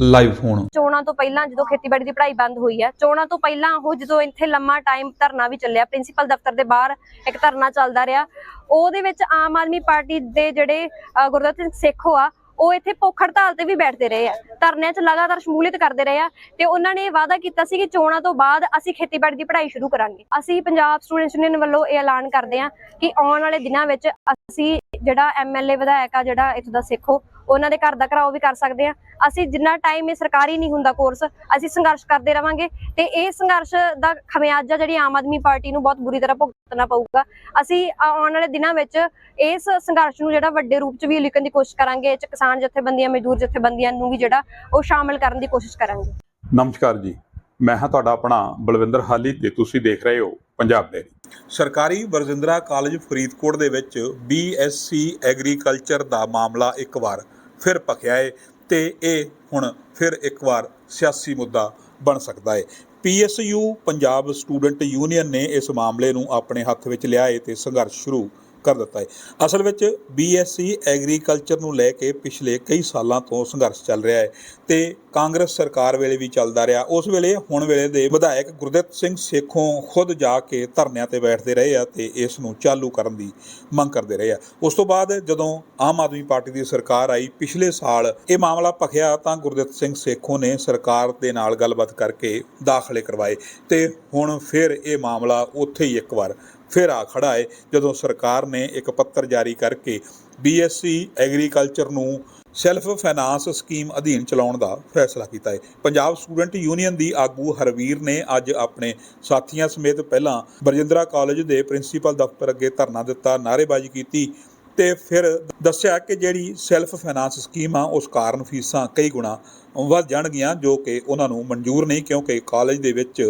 Live phone ਚੋਣਾਂ ਤੋਂ ਪਹਿਲਾਂ ਜਦੋਂ ਖੇਤੀਬਾੜੀ ਦੀ ਪੜ੍ਹਾਈ ਬੰਦ ਹੋਈ ਹੈ ਚੋਣਾਂ ਤੋਂ ਪਹਿਲਾਂ ਉਹ ਜਦੋਂ ਇੱਥੇ ਲੰਮਾ ਟਾਈਮ ਧਰਨਾ ਵੀ ਚੱਲਿਆ ਪ੍ਰਿੰਸੀਪਲ ਦਫ਼ਤਰ ਦੇ ਬਾਹਰ ਇੱਕ ਧਰਨਾ ਚੱਲਦਾ ਰਿਹਾ। ਉਹਦੇ ਵਿੱਚ ਆਮ ਆਦਮੀ ਪਾਰਟੀ ਦੇ ਜਿਹੜੇ ਅ, ਸਿੰਘ ਸੇਖੋ ਆ ਉਹ ਇੱਥੇ ਭੁੱਖ ਹੜਤਾਲ ਤੇ ਵੀ ਬੈਠਦੇ ਰਹੇ ਆ। ਧਰਨਿਆਂ 'ਚ ਲਗਾਤਾਰ ਸ਼ਮੂਲੀਅਤ ਕਰਦੇ ਰਹੇ ਆ ਤੇ ਉਹਨਾਂ ਨੇ ਵਾਅਦਾ ਕੀਤਾ ਸੀ ਕਿ ਚੋਣਾਂ ਤੋਂ ਬਾਅਦ ਅਸੀਂ ਖੇਤੀਬਾੜੀ ਦੀ ਪੜ੍ਹਾਈ ਸ਼ੁਰੂ ਕਰਾਂਗੇ। ਅਸੀਂ ਪੰਜਾਬ ਸਟੂਡੈਂਟਸ ਯੂਨੀਅਨ ਵੱਲੋਂ ਇਹ ਐਲਾਨ ਕਰਦੇ ਹਾਂ ਕਿ ਆਉਣ ਵਾਲੇ ਦਿਨਾਂ ਵਿੱਚ ਅਸੀਂ ਜਿਹੜਾ ਐਮਐਲਏ ਵਿਧਾਇਕ ਆ ਜਿਹੜਾ ਇੱਥੋਂ ਦਾ ਸਿੱਖੋ ਉਹਨਾਂ ਦੇ ਘਰ ਦਾ ਘਰਾਓ ਵੀ ਕਰ ਸਕਦੇ ਆ। ਅਸੀਂ ਜਿੰਨਾ ਟਾਈਮ ਇਹ ਸਰਕਾਰੀ ਨਹੀਂ ਹੁੰਦਾ ਕੋਰਸ ਅਸੀਂ ਸੰਘਰਸ਼ ਕਰਦੇ ਰਵਾਂਗੇ ਤੇ ਇਹ ਸੰਘਰਸ਼ ਦਾ ਖਮਿਆਜਾ ਜਿਹੜੀ ਆਮ ਆਦਮੀ ਪਾਰਟੀ ਨੂੰ ਬਹੁਤ ਬੁਰੀ ਤਰ੍ਹਾਂ ਭੁਗਤਣਾ ਪਊਗਾ। ਅਸੀਂ ਆਉਣ ਵਾਲੇ ਦਿਨਾਂ ਵਿੱਚ ਇਸ ਸੰਘਰਸ਼ ਨੂੰ ਜਿਹੜਾ ਵੱਡੇ ਰੂਪ 'ਚ ਵੀ ਲਿਖਣ ਦੀ ਕੋਸ਼ਿਸ਼ ਕਰਾਂਗੇ ਇਹ 'ਚ ਕਿਸਾਨ ਜਥੇਬੰਦੀਆਂ ਮਜ਼ਦੂਰ ਜਥੇਬੰਦੀਆਂ ਨੂੰ ਵੀ ਜਿਹੜਾ ਉਹ ਸ਼ਾਮਲ ਕਰਨ ਦੀ ਕੋਸ਼ਿਸ਼ ਕਰਾਂਗੇ। ਨਮਸਕਾਰ ਜੀ। ਮੈਂ ਹਾਂ ਤੁਹਾਡਾ ਆਪਣਾ ਬਲਵਿੰਦਰ ਹਾਲੀ ਤੇ ਤੁਸੀਂ ਦੇਖ ਰਹੇ ਹੋ ਪੰਜਾਬ ਡੇਰੀ ਸਰਕਾਰੀ ਬਰਜਿੰਦਰਾ ਕਾਲਜ ਫਰੀਦਕੋਟ ਦੇ ਵਿੱਚ ਬੀਐਸਸੀ ਐਗਰੀਕਲਚਰ ਦਾ ਮਾਮਲਾ ਇੱਕ ਵਾਰ ਫਿਰ ਭਖਿਆ ਹੈ ਤੇ ਇਹ ਹੁਣ ਫਿਰ ਇੱਕ ਵਾਰ ਸਿਆਸੀ ਮੁੱਦਾ ਬਣ ਸਕਦਾ ਹੈ ਪੀਐਸਯੂ ਪੰਜਾਬ ਸਟੂਡੈਂਟ ਯੂਨੀਅਨ ਨੇ ਇਸ ਮਾਮਲੇ ਨੂੰ ਆਪਣੇ ਹੱਥ ਵਿੱਚ ਲਿਆ ਏ ਤੇ ਸੰਘਰਸ਼ ਸ਼ੁਰੂ ਕਰ ਦਿੱਤਾ ਹੈ। ਅਸਲ ਵਿੱਚ ਬੀਐਸਸੀ ਐਗਰੀਕਲਚਰ ਨੂੰ ਲੈ ਕੇ ਪਿਛਲੇ ਕਈ ਸਾਲਾਂ ਤੋਂ ਸੰਘਰਸ਼ ਚੱਲ ਰਿਹਾ ਹੈ ਤੇ ਕਾਂਗਰਸ ਸਰਕਾਰ ਵੇਲੇ ਵੀ ਚੱਲਦਾ ਰਿਹਾ। ਉਸ ਵੇਲੇ, ਹੁਣ ਵੇਲੇ ਦੇ ਵਿਧਾਇਕ ਗੁਰਦਿੱਤ ਸਿੰਘ ਸੇਖੋਂ ਖੁਦ ਜਾ ਕੇ ਧਰਨਿਆਂ ਤੇ ਬੈਠਦੇ ਰਹੇ ਆ ਤੇ ਇਸ ਨੂੰ ਚਾਲੂ ਕਰਨ ਦੀ ਮੰਗ ਕਰਦੇ ਰਹੇ ਆ। ਉਸ ਤੋਂ ਬਾਅਦ ਜਦੋਂ ਆਮ ਆਦਮੀ ਪਾਰਟੀ ਦੀ ਸਰਕਾਰ ਆਈ, ਪਿਛਲੇ ਸਾਲ ਇਹ ਮਾਮਲਾ ਭਖਿਆ ਤਾਂ ਗੁਰਦਿੱਤ ਸਿੰਘ ਸੇਖੋਂ ਨੇ ਸਰਕਾਰ ਦੇ ਨਾਲ ਗੱਲਬਾਤ ਕਰਕੇ ਦਾਖਲੇ ਕਰਵਾਏ ਤੇ ਹੁਣ ਫਿਰ ਇਹ ਮਾਮਲਾ ਉੱਥੇ ਹੀ ਇੱਕ ਵਾਰ ਫਿਰ ਆ ਖੜਾ ਹੈ ਜਦੋਂ ਸਰਕਾਰ ਨੇ ਇੱਕ ਪੱਤਰ ਜਾਰੀ ਕਰਕੇ ਬੀਐਸਸੀ ਐਗਰੀਕਲਚਰ ਨੂੰ ਸੈਲਫ ਫਾਈਨਾਂਸ ਸਕੀਮ ਅਧੀਨ ਚਲਾਉਣ ਦਾ ਫੈਸਲਾ ਕੀਤਾ ਹੈ ਪੰਜਾਬ ਸਟੂਡੈਂਟ ਯੂਨੀਅਨ ਦੀ ਆਗੂ ਹਰਵੀਰ ਨੇ ਅੱਜ ਆਪਣੇ ਸਾਥੀਆਂ ਸਮੇਤ ਪਹਿਲਾਂ ਬਰਜਿੰਦਰਾ ਕਾਲਜ ਦੇ ਪ੍ਰਿੰਸੀਪਲ ਦਫ਼ਤਰ ਅੱਗੇ ਧਰਨਾ ਦਿੱਤਾ, ਨਾਅਰੇਬਾਜ਼ੀ ਕੀਤੀ ਤੇ ਫਿਰ ਦੱਸਿਆ ਕਿ ਜਿਹੜੀ ਸੈਲਫ ਫਾਈਨਾਂਸ ਸਕੀਮ ਆ, ਉਸ ਕਾਰਨ ਫੀਸਾਂ ਕਈ ਗੁਣਾ ਵੱਧ ਜਾਣਗੀਆਂ, ਜੋ ਕਿ ਉਹਨਾਂ ਨੂੰ ਮਨਜ਼ੂਰ ਨਹੀਂ, ਕਿਉਂਕਿ ਕਾਲਜ ਦੇ ਵਿੱਚ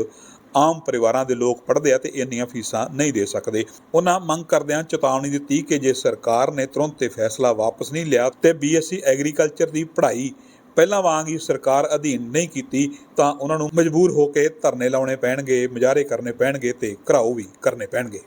ਆਮ ਪਰਿਵਾਰਾਂ ਦੇ ਲੋਕ ਪੜ੍ਹਦੇ ਆ ਤੇ ਇੰਨੀਆਂ ਫੀਸਾਂ ਨਹੀਂ ਦੇ ਸਕਦੇ। ਉਹਨਾਂ ਮੰਗ ਕਰਦਿਆਂ ਚੇਤਾਵਨੀ ਦਿੱਤੀ ਕਿ ਜੇ ਸਰਕਾਰ ਨੇ ਤੁਰੰਤ ਇਹ ਫੈਸਲਾ ਵਾਪਸ ਨਹੀਂ ਲਿਆ ਤੇ ਬੀਐਸਸੀ ਐਗਰੀਕਲਚਰ ਦੀ ਪੜ੍ਹਾਈ ਪਹਿਲਾਂ ਵਾਂਗ ਹੀ ਸਰਕਾਰ ਅਧੀਨ ਨਹੀਂ ਕੀਤੀ, ਤਾਂ ਉਹਨਾਂ ਨੂੰ ਮਜਬੂਰ ਹੋ ਕੇ ਧਰਨੇ ਲਾਉਣੇ ਪੈਣਗੇ, ਮੁਜ਼ਾਹਰੇ ਕਰਨੇ ਪੈਣਗੇ ਤੇ ਘਰਾਓ ਵੀ ਕਰਨੇ ਪੈਣਗੇ।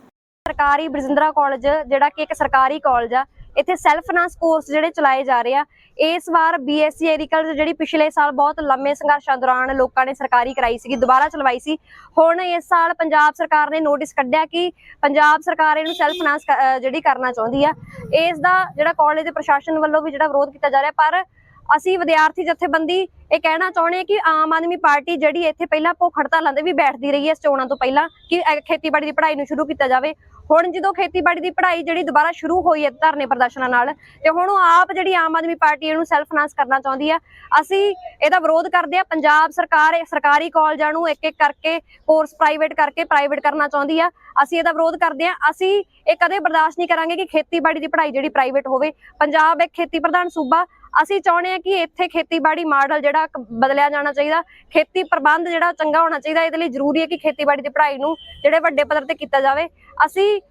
ਸਰਕਾਰੀ ਬਰਜਿੰਦਰਾ ਕਾਲਜ, ਜਿਹੜਾ ਕਿ ਇੱਕ ਸਰਕਾਰੀ ਕਾਲਜ ਆ ਇੱਥੇ ਸੈਲਫ ਫਾਈਨਾਂਸ ਕੋਰਸ ਜਿਹੜੇ ਚਲਾਏ ਜਾ ਰਹੇ ਆ। ਇਸ ਵਾਰ ਬੀਐਸਸੀ ਐਗਰੀਕਲਚਰ ਜਿਹੜੀ ਪਿਛਲੇ ਸਾਲ ਬਹੁਤ ਲੰਮੇ ਸੰਘਰਸ਼ਾਂ ਦੌਰਾਨ ਲੋਕਾਂ ਨੇ ਸਰਕਾਰੀ ਕਰਾਈ ਸੀਗੀ, ਦੁਬਾਰਾ ਚਲਵਾਈ ਸੀ। ਹੁਣ ਇਸ ਸਾਲ ਪੰਜਾਬ ਸਰਕਾਰ ਨੇ ਨੋਟਿਸ ਕੱਢਿਆ ਕਿ ਪੰਜਾਬ ਸਰਕਾਰ ਇਹਨੂੰ ਸੈਲਫ ਫਾਈਨਾਂਸ ਜਿਹੜੀ ਕਰਨਾ ਚਾਹੁੰਦੀ ਆ। ਇਸ ਦਾ ਜਿਹੜਾ ਕਾਲਜ ਦੇ ਪ੍ਰਸ਼ਾਸਨ ਵੱਲੋਂ ਵੀ ਜਿਹੜਾ ਵਿਰੋਧ ਕੀਤਾ ਜਾ ਰਿਹਾ, ਪਰ ਅਸੀਂ ਵਿਦਿਆਰਥੀ ਜਥੇਬੰਦੀ ਇਹ ਕਹਿਣਾ ਚਾਹੁੰਦੇ ਹਾਂ ਕਿ ਆਮ ਆਦਮੀ ਪਾਰਟੀ ਜਿਹੜੀ ਇੱਥੇ ਪਹਿਲਾਂ ਭੁੱਖ ਹੜਤਾਲਾਂ ਤੇ ਵੀ ਬੈਠਦੀ ਰਹੀ ਹੈ ਚੋਣਾਂ ਤੋਂ ਪਹਿਲਾਂ ਕਿ ਖੇਤੀਬਾੜੀ ਦੀ ਪੜ੍ਹਾਈ ਨੂੰ ਸ਼ੁਰੂ ਕੀਤਾ ਜਾਵੇ। ਹੁਣ ਜਦੋਂ ਖੇਤੀਬਾੜੀ ਦੀ ਪੜ੍ਹਾਈ ਜਿਹੜੀ ਦੁਬਾਰਾ ਸ਼ੁਰੂ ਹੋਈ ਹੈ ਧਰਨੇ ਪ੍ਰਦਰਸ਼ਨਾਂ ਨਾਲ, ਤੇ ਹੁਣ ਉਹ ਆਪ ਜਿਹੜੀ ਆਮ ਆਦਮੀ ਪਾਰਟੀ ਇਹਨੂੰ ਸੈਲਫ ਫਾਈਨਾਂਸ ਕਰਨਾ ਚਾਹੁੰਦੀ ਆ ਅਸੀਂ ਇਹਦਾ ਵਿਰੋਧ ਕਰਦੇ ਆ ਪੰਜਾਬ ਸਰਕਾਰ, ਸਰਕਾਰੀ ਕਾਲਜਾਂ ਨੂੰ ਇੱਕ ਇੱਕ ਕਰਕੇ ਕੋਰਸ ਪ੍ਰਾਈਵੇਟ ਕਰਕੇ ਪ੍ਰਾਈਵੇਟ ਕਰਨਾ ਚਾਹੁੰਦੀ ਆ ਅਸੀਂ ਇਹਦਾ ਵਿਰੋਧ ਕਰਦੇ ਆ ਅਸੀਂ ਇਹ ਕਦੇ ਬਰਦਾਸ਼ਤ ਨਹੀਂ ਕਰਾਂਗੇ ਕਿ ਖੇਤੀਬਾੜੀ ਦੀ ਪੜ੍ਹਾਈ ਜਿਹੜੀ ਪ੍ਰਾਈਵੇਟ ਹੋਵੇ। ਪੰਜਾਬ ਇੱਕ ਖੇਤੀ ਪ੍ਰਧਾਨ ਸੂਬਾ ਅਸੀਂ ਚਾਹੁੰਦੇ ਹਾਂ ਕਿ ਇੱਥੇ ਖੇਤੀਬਾੜੀ ਮਾਡਲ ਜਿਹੜਾ ਬਦਲਿਆ ਜਾਣਾ ਚਾਹੀਦਾ, ਖੇਤੀ ਪ੍ਰਬੰਧ ਜਿਹੜਾ ਚੰਗਾ ਹੋਣਾ ਚਾਹੀਦਾ, ਇਹਦੇ ਲਈ ਜ਼ਰੂਰੀ ਹੈ ਕਿ ਖੇਤੀਬਾੜੀ ਦੀ ਪੜ੍ਹਾਈ ਨੂੰ ਜਿਹੜੇ ਵੱਡੇ ਪੱਧਰ ਤੇ ਕੀਤਾ ਜਾਵੇ। ਅਸੀਂ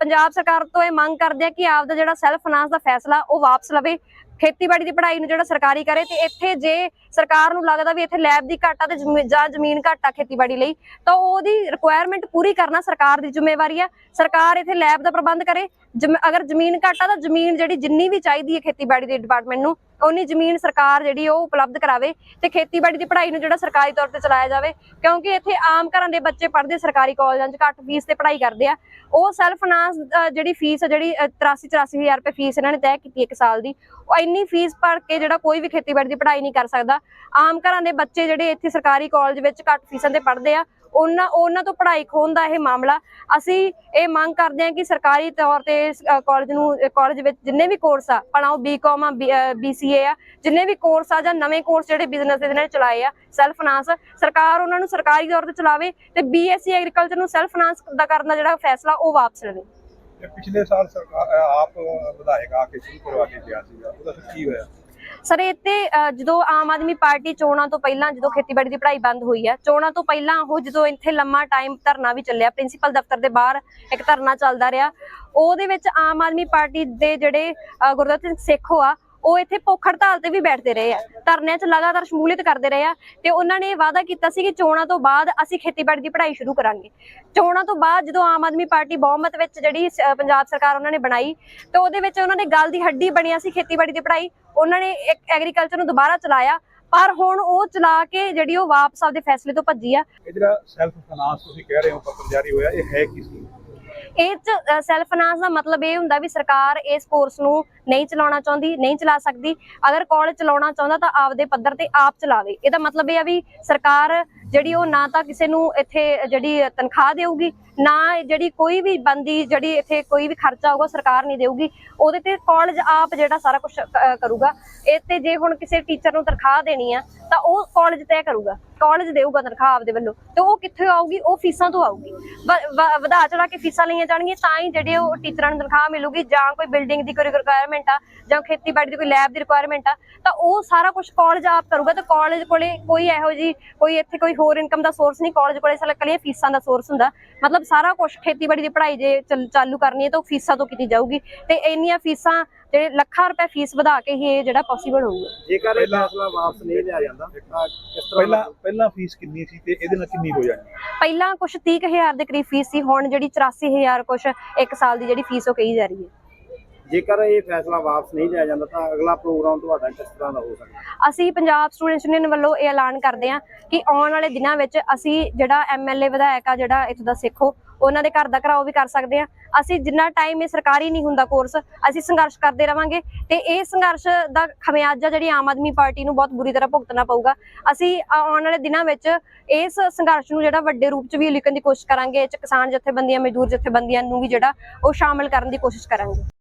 ਪੰਜਾਬ ਸਰਕਾਰ ਤੋਂ ਇਹ ਮੰਗ ਕਰਦੇ ਆ ਕਿ ਆਪ ਦਾ ਜਿਹੜਾ ਸੈਲਫ ਫਾਈਨਾਂਸ ਦਾ ਫੈਸਲਾ ਉਹ ਵਾਪਸ ਲਵੇ। ਖੇਤੀਬਾੜੀ ਦੀ ਪੜ੍ਹਾਈ ਨੂੰ ਜਿਹੜਾ ਸਰਕਾਰੀ ਕਰੇ ਤੇ ਇੱਥੇ ਜੇ ਸਰਕਾਰ ਨੂੰ ਲੱਗਦਾ ਵੀ ਇੱਥੇ ਲੈਬ ਦੀ ਘਾਟਾ ਤੇ ਜ਼ਮੀ- ਜਾਂ ਜ਼ਮੀਨ ਘਾਟਾ ਖੇਤੀਬਾੜੀ ਲਈ, ਤਾਂ ਉਹਦੀ ਰਿਕੁਆਇਰਮੈਂਟ ਪੂਰੀ ਕਰਨਾ ਸਰਕਾਰ ਦੀ ਜ਼ਿੰਮੇਵਾਰੀ ਆ ਸਰਕਾਰ ਇੱਥੇ ਲੈਬ ਦਾ ਪ੍ਰਬੰਧ ਕਰੇ। ਜ਼ਮ- ਅਗਰ ਜ਼ਮੀਨ ਘਾਟਾ ਤਾਂ ਜ਼ਮੀਨ ਜਿਹੜੀ ਜਿੰਨੀ ਵੀ ਚਾਹੀਦੀ ਹੈ ਖੇਤੀਬਾੜੀ ਦੇ ਡਿਪਾਰਟਮੈਂਟ ਨੂੰ ਉਨੀ ਜ਼ਮੀਨ ਸਰਕਾਰ ਜਿਹੜੀ ਉਹ ਉਪਲਬਧ ਕਰਾਵੇ ਤੇ ਖੇਤੀਬਾੜੀ ਦੀ ਪੜ੍ਹਾਈ ਨੂੰ ਜਿਹੜਾ ਸਰਕਾਰੀ ਤੌਰ ਤੇ ਚਲਾਇਆ ਜਾਵੇ, ਕਿਉਂਕਿ ਇੱਥੇ ਆਮ ਘਰਾਂ ਦੇ ਬੱਚੇ ਪੜ੍ਹਦੇ ਸਰਕਾਰੀ ਕਾਲਜਾਂ 'ਚ, ਘੱਟ ਫੀਸ ਤੇ ਪੜ੍ਹਾਈ ਕਰਦੇ ਆ। ਉਹ ਸੈਲਫ ਫਾਈਨਾਂਸ ਜਿਹੜੀ ਫੀਸ ਆ ਜਿਹੜੀ 83 84000 ਰੁਪਏ ਫੀਸ ਇਹਨਾਂ ਨੇ ਤੈਅ ਕੀਤੀ ਇੱਕ ਸਾਲ ਦੀ। ਉਹ ਇੰਨੀ ਫੀਸ ਭਰ ਕੇ ਜਿਹੜਾ ਕੋਈ ਵੀ ਖੇਤੀਬਾੜੀ ਦੀ ਪੜ੍ਹਾਈ ਨਹੀਂ ਕਰ ਸਕਦਾ। ਆਮ ਘਰਾਂ ਦੇ ਬੱਚੇ ਜਿਹੜੇ ਇੱਥੇ ਸਰਕਾਰੀ ਕਾਲਜ ਵਿੱਚ ਘੱਟ ਫੀਸਾਂ ਤੇ ਪੜ੍ਹਦੇ ਆ ਉਹਨਾਂ ਉਹਨਾਂ ਤੋਂ ਪੜ੍ਹਾਈ ਖੋਣ ਦਾ ਇਹ ਮਾਮਲਾ, ਅਸੀਂ ਇਹ ਮੰਗ ਕਰਦੇ ਹਾਂ ਕਿ ਸਰਕਾਰੀ ਤੌਰ ਤੇ ਕਾਲਜ ਨੂੰ ਕਾਲਜ ਵਿੱਚ ਜਿੰਨੇ ਵੀ ਕੋਰਸ ਆ ਭਾਵੇਂ ਉਹ ਬੀਕਾਮ ਆ ਬੀਸੀਏ ਆ, ਜਿੰਨੇ ਵੀ ਕੋਰਸ ਆ ਜਾਂ ਨਵੇਂ ਕੋਰਸ ਜਿਹੜੇ ਬਿਜ਼ਨਸ ਦੇ ਇਹਨਾਂ ਚਲਾਏ ਆ ਸੈਲਫ ਫਾਈਨਾਂਸ ਸਰਕਾਰ ਉਹਨਾਂ ਨੂੰ ਸਰਕਾਰੀ ਤੌਰ ਤੇ ਚਲਾਵੇ ਤੇ ਬੀਐਸਸੀ ਐਗਰੀਕਲਚਰ ਨੂੰ ਸੈਲਫ ਫਾਈਨਾਂਸ ਦਾ ਕਰਨ ਦਾ ਜਿਹੜਾ ਫੈਸਲਾ ਉਹ ਵਾਪਸ ਲਵੇ। ਪਿਛਲੇ ਸਾਲ ਸਰਕਾਰ ਆਪ ਵਿਧਾਇਕ ਆ ਕੇ ਸ਼ੁਰੂ ਕਰਵਾ ਕੇ ਗਿਆ ਸੀਗਾ, ਉਹਦਾ ਕੀ ਹੋਇਆ? ਸਰ ਇੱਥੇ ਜਦੋਂ ਆਮ ਆਦਮੀ ਪਾਰਟੀ ਚੋਣਾਂ ਤੋਂ ਪਹਿਲਾਂ ਜਦੋਂ ਖੇਤੀਬਾੜੀ ਦੀ ਪੜ੍ਹਾਈ ਬੰਦ ਹੋਈ ਹੈ ਚੋਣਾਂ ਤੋਂ ਪਹਿਲਾਂ ਉਹ ਜਦੋਂ ਇੱਥੇ ਲੰਮਾ ਟਾਈਮ ਧਰਨਾ ਵੀ ਚੱਲਿਆ ਪ੍ਰਿੰਸੀਪਲ ਦਫ਼ਤਰ ਦੇ ਬਾਹਰ ਇੱਕ ਧਰਨਾ ਚੱਲਦਾ ਰਿਹਾ ਉਹਦੇ ਵਿੱਚ ਆਮ ਆਦਮੀ ਪਾਰਟੀ ਦੇ ਜਿਹੜੇ ਅ, ਸਿੰਘ ਸੇਖੋ ਆ ਉਹ ਇੱਥੇ ਭੁੱਖ ਹੜਤਾਲ ਤੇ ਵੀ ਬੈਠਦੇ ਰਹੇ ਆ। ਧਰਨਿਆਂ 'ਚ ਲਗਾਤਾਰ ਸ਼ਮੂਲੀਅਤ ਕਰਦੇ ਰਹੇ ਆ ਤੇ ਉਹਨਾਂ ਨੇ ਵਾਅਦਾ ਕੀਤਾ ਸੀ ਕਿ ਚੋਣਾਂ ਤੋਂ ਬਾਅਦ ਅਸੀਂ ਖੇਤੀਬਾੜੀ ਦੀ ਪੜ੍ਹਾਈ ਸ਼ੁਰੂ ਕਰਾਂਗੇ। ਚੋਣਾਂ ਤੋਂ ਬਾਅਦ ਜਦੋਂ ਆਮ ਆਦਮੀ ਪਾਰਟੀ ਬਹੁਮਤ ਵਿੱਚ ਜਿਹੜੀ ਪੰਜਾਬ ਸਰਕਾਰ ਉਹਨਾਂ ਨੇ ਬਣਾਈ, ਤੇ ਉਹਦੇ ਵਿੱਚ ਉਹਨਾਂ ਨੇ ਗੱਲ ਦੀ ਹੱਡੀ ਬਣਿਆ ਸੀ ਖੇਤੀਬਾੜੀ ਦੀ ਪੜ੍ਹਾਈ। ਉਹਨਾਂ ਨੇ ਐਗਰੀਕਲਚਰ ਨੂੰ ਦੁਬਾਰਾ ਚਲਾਇਆ, ਪਰ ਹੁਣ ਉਹ ਚਲਾ ਕੇ ਜਿਹੜੀ ਉਹ ਵਾਪਸ ਆਪਦੇ ਫੈਸਲੇ ਤੋਂ ਭੱਜੀ ਆ। ਇਹ ਜਿਹੜਾ ਸੈਲਫ ਫਾਈਨਾਂਸ ਤੁਸੀਂ ਕਹਿ ਰਹੇ ਹੋ ਪੱਤਰ ਜਾਰੀ ਹੋਇਆ, ਇਹ ਹੈ ਕੀ ਸੀ? ਇਹ ਚ ਸੈਲਫ ਫਾਈਨਾਂਸ ਦਾ ਮਤਲਬ ਇਹ ਹੁੰਦਾ ਵੀ ਸਰਕਾਰ ਇਸ ਕੋਰਸ ਨੂੰ ਨਹੀਂ ਚਲਾਉਣਾ ਚਾਹੁੰਦੀ, ਨਹੀਂ ਚਲਾ ਸਕਦੀ। ਅਗਰ ਕਾਲਜ ਚਲਾਉਣਾ ਚਾਹੁੰਦਾ ਤਾਂ ਆਪਦੇ ਪੱਧਰ ਤੇ ਆਪ ਚਲਾਵੇ। ਇਹਦਾ ਮਤਲਬ ਇਹ ਆ ਵੀ ਸਰਕਾਰ ਜਿਹੜੀ ਉਹ ਨਾ ਤਾਂ ਕਿਸੇ ਨੂੰ ਇੱਥੇ ਜਿਹੜੀ ਤਨਖਾਹ ਦੇਊਗੀ, ਨਾ ਜਿਹੜੀ ਕੋਈ ਵੀ ਬੰਦੀ ਜਿਹੜੀ ਇੱਥੇ ਕੋਈ ਵੀ ਖਰਚਾ ਹੋਊਗਾ ਸਰਕਾਰ ਨਹੀਂ ਦੇਊਗੀ। ਉਹਦੇ ਤੇ ਕਾਲਜ ਆਪ ਜਿਹੜਾ ਸਾਰਾ ਕੁਝ ਕਰੂਗਾ। ਇਹ ਤੇ ਜੇ ਹੁਣ ਕਿਸੇ ਟੀਚਰ ਨੂੰ ਤਨਖਾਹ ਦੇਣੀ ਆ, ਤਾਂ ਉਹ ਕਾਲਜ ਤੈਅ ਕਰੂਗਾ। ਕਾਲਜ ਦੇਊਗਾ ਤਨਖਾਹ ਆਪਦੇ ਵੱਲੋਂ। ਤੇ ਉਹ ਕਿੱਥੇ ਆਊਗੀ? ਉਹ ਫੀਸਾਂ ਤੋਂ ਆਊਗੀ। ਵਧਾ ਚੜਾ ਕੇ ਫੀਸਾਂ ਲਈਆਂ ਜਾਣਗੀਆਂ, ਤਾਂ ਹੀ ਜਿਹੜੇ ਉਹ ਟੀਚਰਾਂ ਨੂੰ ਤਨਖਾਹ ਮਿਲੂਗੀ, ਜਾਂ ਕੋਈ ਬਿਲਡਿੰਗ ਦੀ ਕੋਈ ਰਿਕੁਆਇਰਮੈਂਟ ਆ, ਜਾਂ ਖੇਤੀਬਾੜੀ ਦੀ ਕੋਈ ਲੈਬ ਦੀ ਰਿਕੁਆਇਰਮੈਂਟ ਆ, ਤਾਂ ਉਹ ਸਾਰਾ ਕੁਝ ਕਾਲਜ ਆਪ ਕਰੂਗਾ। ਤੇ ਕਾਲਜ ਕੋਲੇ ਕੋਈ ਇਹੋ ਜੀ ਕੋਈ ਇੱਥੇ ਕੋਈ ਹੋਰ ਇਨਕਮ ਦਾ ਸੋਰਸ ਨਹੀਂ ਕਾਲਜ ਕੋਲੇ ਸਾਲਾ ਕੱਲੀਆਂ ਫੀਸਾਂ ਦਾ ਸੋਰਸ ਹੁੰਦਾ। ਮਤਲਬ ਸਾਰਾ ਕੁਝ ਖੇਤੀਬਾੜੀ ਦੀ ਪੜ੍ਹਾਈ ਜੇ ਚੱਲ- ਕਰਨੀ ਹੈ ਤਾਂ ਉਹ ਫੀਸਾਂ ਤੋਂ ਕੀਤੀ ਜਾਊਗੀ। ਤੇ ਇੰਨੀਆਂ ਫੀਸਾਂ ਜਿਹੜੇ ਲੱਖਾਂ ਰੁਪਏ ਫੀਸ ਵਧਾ ਕੇ ਹੀ ਇਹ ਜਿਹੜਾ ਪੋਸੀਬਲ ਹੋਊਗਾ। ਜੇਕਰ ਇਹ ਪਹਿਲਾਂ- ਫੈਸਲਾ ਵਾਪਸ ਨਹੀਂ ਲਿਆ ਜਾਂਦਾ। ਕਿਸ ਤਰ੍ਹਾਂ ਪਹਿਲਾਂ ਪਹਿਲਾਂ ਫੀਸ ਕਿੰਨੀ ਸੀ ਤੇ ਇਹਦੇ ਨਾਲ ਕਿੰਨੀ ਹੋ ਜਾਣੀ ਪਹਿਲਾਂ ਕੁਝ 30000 ਦੇ ਕਰੀਬ ਫੀਸ ਸੀ ਹੁਣ ਜਿਹੜੀ 84000 ਕੁਝ ਇੱਕ ਸਾਲ ਦੀ ਜਿਹੜੀ ਫੀਸ ਉਹ ਕਹੀ ਜਾ ਰਹੀ ਹੈ। ਜੇਕਰ ਇਹ ਫੈਸਲਾ ਵਾਪਸ ਨਹੀਂ ਲਿਆ ਜਾਂਦਾ ਤਾਂ ਅਗਲਾ ਪ੍ਰੋਗਰਾਮ ਤੁਹਾਡਾ ਕਿਸ ਤਰ੍ਹਾਂ ਦਾ ਹੋ ਸਕਦਾ? ਅਸੀਂ ਪੰਜਾਬ ਸਟੂਡੈਂਟਸ ਯੂਨੀਅਨ ਵੱਲੋਂ ਇਹ ਐਲਾਨ ਕਰਦੇ ਹਾਂ ਕਿ ਆਉਣ ਵਾਲੇ ਦਿਨਾਂ ਵਿੱਚ ਅਸੀਂ ਜਿਹੜਾ ਐਮਐਲਏ ਵਿਧਾਇਕ ਆ ਜਿਹੜਾ ਇੱਥੋਂ ਦਾ ਸਿੱਖੋ ਉਹਨਾਂ ਦੇ ਘਰ ਦਾ ਘਰਾਓ ਵੀ ਕਰ ਸਕਦੇ ਹਾਂ। ਅਸੀਂ ਜਿੰਨਾ ਟਾਈਮ ਇਹ ਸਰਕਾਰੀ ਨਹੀਂ ਹੁੰਦਾ ਕੋਰਸ ਅਸੀਂ ਸੰਘਰਸ਼ ਕਰਦੇ ਰਵਾਂਗੇ ਤੇ ਇਹ ਸੰਘਰਸ਼ ਦਾ ਖਮਿਆਜਾ ਜਿਹੜੀ ਆਮ ਆਦਮੀ ਪਾਰਟੀ ਨੂੰ ਬਹੁਤ ਬੁਰੀ ਤਰ੍ਹਾਂ ਭੁਗਤਣਾ ਪਊਗਾ। ਅਸੀਂ ਆਉਣ ਵਾਲੇ ਦਿਨਾਂ ਵਿੱਚ ਇਸ ਸੰਘਰਸ਼ ਨੂੰ ਜਿਹੜਾ ਵੱਡੇ ਰੂਪ 'ਚ ਵੀ ਲਿਖਣ ਦੀ ਕੋਸ਼ਿਸ਼ ਕਰਾਂਗੇ, ਇਹ 'ਚ ਕਿਸਾਨ ਜਥੇਬੰਦੀਆਂ, ਮਜ਼ਦੂਰ ਜਥੇਬੰਦੀਆਂ ਨੂੰ ਵੀ ਜਿਹੜਾ ਉਹ ਸ਼ਾਮਲ ਕਰਨ ਦੀ ਕੋਸ਼ਿਸ਼ ਕਰਾਂਗੇ।